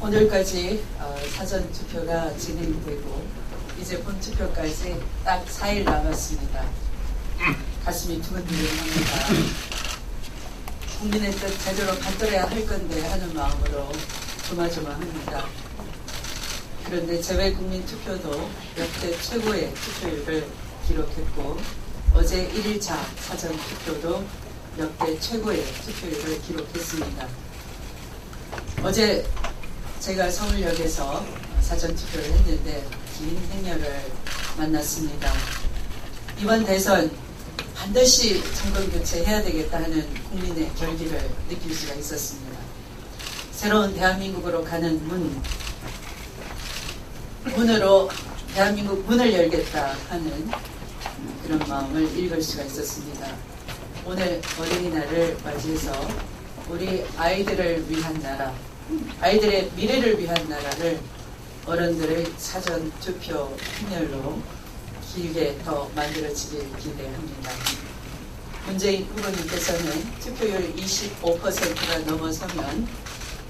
오늘까지 어, 사전 투표가 진행되고 이제 본 투표까지 딱 4일 남았습니다. 가슴이 두근두근 합니다. 국민의 뜻 제대로 받들어야 할 건데 하는 마음으로 조마조마합니다. 그런데 재외국민 투표도 역대 최고의 투표율을 기록했고 어제 1일차 사전 투표도 역대 최고의 투표율을 기록했습니다. 어제 제가 서울역에서 사전 투표를 했는데 긴 행렬을 만났습니다. 이번 대선 반드시 정권 교체해야 되겠다 하는 국민의 결기를 느낄 수가 있었습니다. 새로운 대한민국으로 가는 문, 문으로 대한민국 문을 열겠다 하는 그런 마음을 읽을 수가 있었습니다. 오늘 어린이날을 맞이해서 우리 아이들을 위한 나라, 아이들의 미래를 위한 나라를 어른들의 사전 투표 행렬로 길게 더 만들어지길 기대합니다. 문재인 후보님께서는 투표율 25%가 넘어서면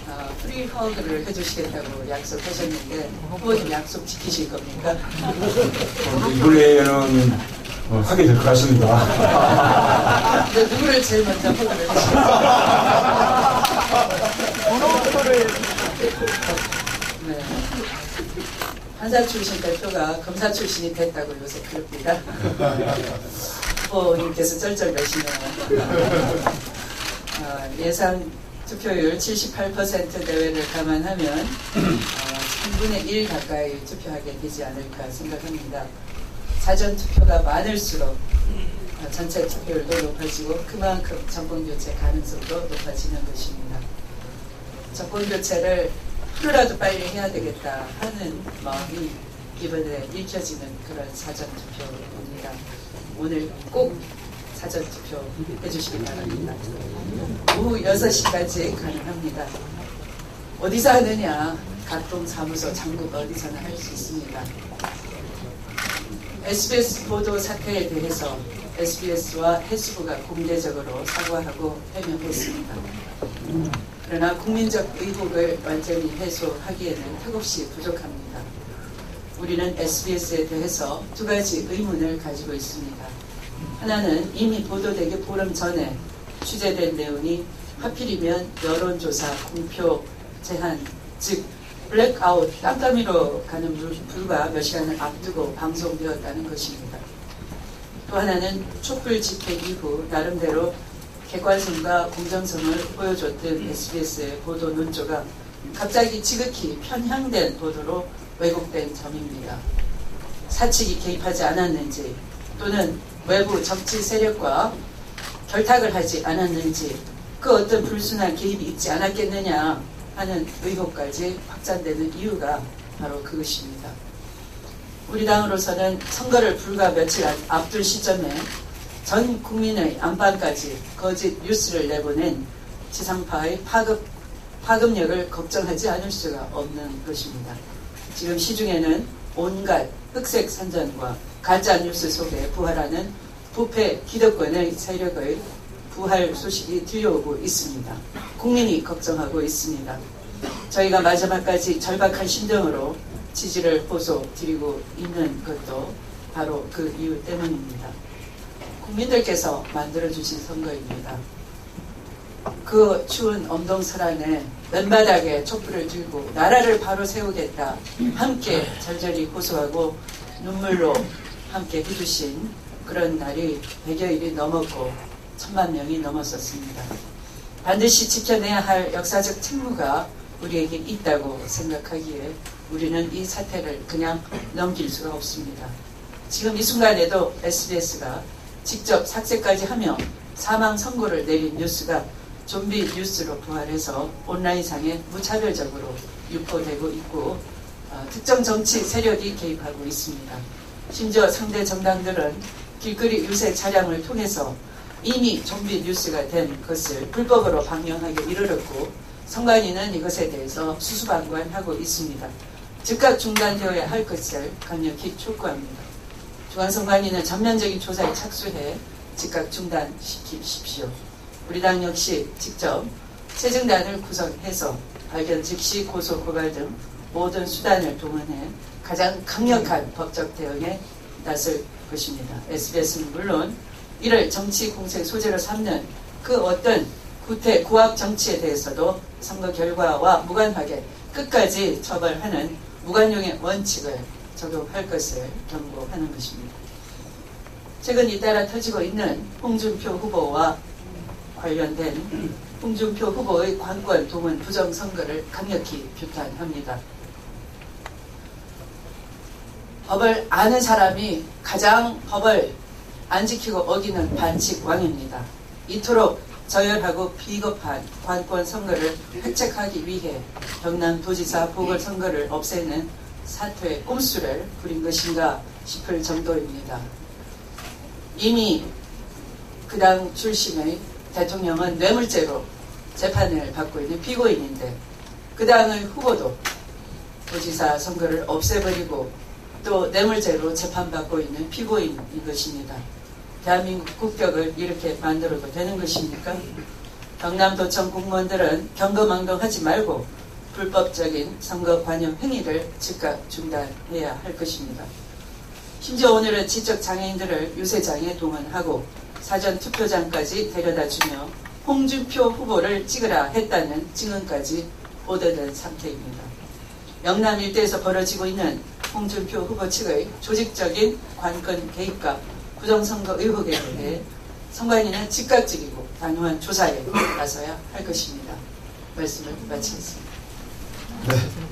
어, 프리 허그를 해주시겠다고 약속하셨는데 후보님 약속 지키실 겁니까? 어, 이번에는 어, 하게 될 것 같습니다. 누구를 제일 먼저 허그를 하실까요? 네. 판사 출신 대표가 검사 출신이 됐다고 요새 그럽니다. 후보님께서 쩔쩔매시네요. 어, 예상 투표율 78% 내외를 감안하면 어, 3분의 1 가까이 투표하게 되지 않을까 생각합니다. 사전 투표가 많을수록 어, 전체 투표율도 높아지고 그만큼 정권 교체 가능성도 높아지는 것입니다. 정권 교체를 하루라도 빨리 해야 되겠다 하는 마음이 이번에 읽혀지는 그런 사전 투표입니다. 오늘 꼭 사전 투표 해주시기 바랍니다. 오후 6시까지 가능합니다. 어디서 하느냐? 각동 사무소 장국 어디서나 할 수 있습니다. SBS 보도 사태에 대해서 SBS와 해수부가 공개적으로 사과하고 해명했습니다. 그러나 국민적 의혹을 완전히 해소하기에는 턱없이 부족합니다. 우리는 SBS에 대해서 두 가지 의문을 가지고 있습니다. 하나는 이미 보도되기 보름 전에 취재된 내용이 하필이면 여론조사 공표 제한, 즉 블랙아웃 깜깜이로 가는 불과 몇 시간을 앞두고 방송되었다는 것입니다. 또 하나는 촛불 집회 이후 나름대로 객관성과 공정성을 보여줬던 SBS의 보도 논조가 갑자기 지극히 편향된 보도로 왜곡된 점입니다. 사측이 개입하지 않았는지 또는 외부 정치 세력과 결탁을 하지 않았는지 그 어떤 불순한 개입이 있지 않았겠느냐 하는 의혹까지 확산되는 이유가 바로 그것입니다. 우리 당으로서는 선거를 불과 며칠 앞둘 시점에 전 국민의 안방까지 거짓 뉴스를 내보낸 지상파의 파급, 파급력을 걱정하지 않을 수가 없는 것입니다. 지금 시중에는 온갖 흑색 선전과 가짜 뉴스 속에 부활하는 부패 기득권의 세력의 부활 소식이 들려오고 있습니다. 국민이 걱정하고 있습니다. 저희가 마지막까지 절박한 심정으로 지지를 보소 드리고 있는 것도 바로 그 이유 때문입니다. 국민들께서 만들어주신 선거입니다. 그 추운 엄동설안에 맨바닥에 촛불을 들고 나라를 바로 세우겠다 함께 절절히 호소하고 눈물로 함께 해주신 그런 날이 100여일이 넘었고 천만 명이 넘었었습니다. 반드시 지켜내야 할 역사적 책무가 우리에게 있다고 생각하기에 우리는 이 사태를 그냥 넘길 수가 없습니다. 지금 이 순간에도 SBS가 직접 삭제까지 하며 사망 선고를 내린 뉴스가 좀비 뉴스로 부활해서 온라인상에 무차별적으로 유포되고 있고 어, 특정 정치 세력이 개입하고 있습니다. 심지어 상대 정당들은 길거리 유세 차량을 통해서 이미 좀비 뉴스가 된 것을 불법으로 방영하게 이르렀고 선관위는 이것에 대해서 수수방관하고 있습니다. 즉각 중단되어야 할 것을 강력히 촉구합니다. 중앙선관위는 전면적인 조사에 착수해 즉각 중단시키십시오. 우리 당 역시 직접 체증단을 구성해서 발견 즉시 고소 고발 등 모든 수단을 동원해 가장 강력한 법적 대응에 나설 것입니다. SBS는 물론 이를 정치 공세 소재로 삼는 그 어떤 구태 구악 정치에 대해서도 선거 결과와 무관하게 끝까지 처벌하는 무관용의 원칙을 적용할 것을 경고하는 것입니다. 최근 잇따라 터지고 있는 홍준표 후보와 관련된 홍준표 후보의 관권 동원 부정 선거를 강력히 규탄합니다. 법을 아는 사람이 가장 법을 안 지키고 어기는 반칙 왕입니다. 이토록 저열하고 비겁한 관권 선거를 획책하기 위해 경남 도지사 보궐선거를 없애는 사퇴의 꼼수를 부린 것인가 싶을 정도입니다. 이미 그당 출신의 대통령은 뇌물죄로 재판을 받고 있는 피고인인데 그 당의 후보도 도지사 선거를 없애버리고 또 뇌물죄로 재판받고 있는 피고인인 것입니다. 대한민국 국격을 이렇게 만들어도 되는 것입니까? 경남도청 공무원들은 경거망동하지 말고 불법적인 선거 관여 행위를 즉각 중단해야 할 것입니다. 심지어 오늘은 지적 장애인들을 유세장에 동원하고 사전 투표장까지 데려다 주며 홍준표 후보를 찍으라 했다는 증언까지 보도된 상태입니다. 영남 일대에서 벌어지고 있는 홍준표 후보 측의 조직적인 관건 개입과 부정선거 의혹에 대해 선관위는 즉각적이고 단호한 조사에 나서야 할 것입니다. 말씀을 마치겠습니다. 네.